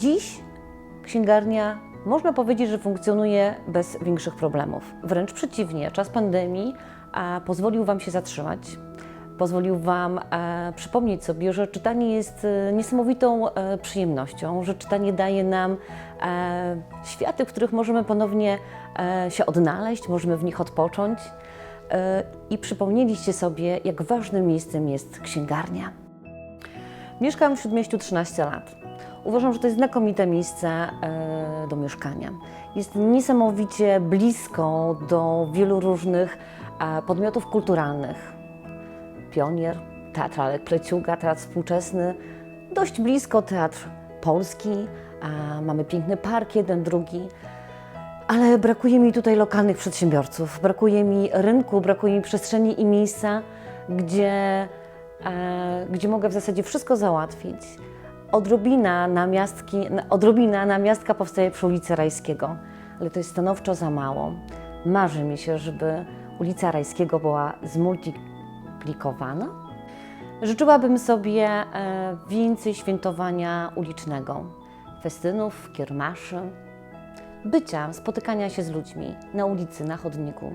Dziś księgarnia można powiedzieć, że funkcjonuje bez większych problemów. Wręcz przeciwnie, czas pandemii pozwolił Wam się zatrzymać. Pozwolił Wam e, przypomnieć sobie, że czytanie jest e, niesamowitą e, przyjemnością, że czytanie daje nam światy, w których możemy ponownie się odnaleźć, możemy w nich odpocząć. I przypomnieliście sobie, jak ważnym miejscem jest księgarnia. Mieszkam w Śródmieściu 13 lat. Uważam, że to jest znakomite miejsce e, do mieszkania. Jest niesamowicie blisko do wielu różnych e, podmiotów kulturalnych. Pionier, Teatr Alek Pleciuga, Teatr Współczesny, dość blisko Teatr Polski, mamy piękny park, jeden, drugi. Ale brakuje mi tutaj lokalnych przedsiębiorców, brakuje mi rynku, brakuje mi przestrzeni i miejsca, gdzie, e, gdzie mogę w zasadzie wszystko załatwić. Odrobina namiastki, odrobina namiastka powstaje przy ulicy Rajskiego, ale to jest stanowczo za mało. Marzy mi się, żeby ulica Rajskiego była zmultiplikowana. Życzyłabym sobie e, więcej świętowania ulicznego, festynów, kiermaszy, bycia, spotykania się z ludźmi na ulicy, na chodniku.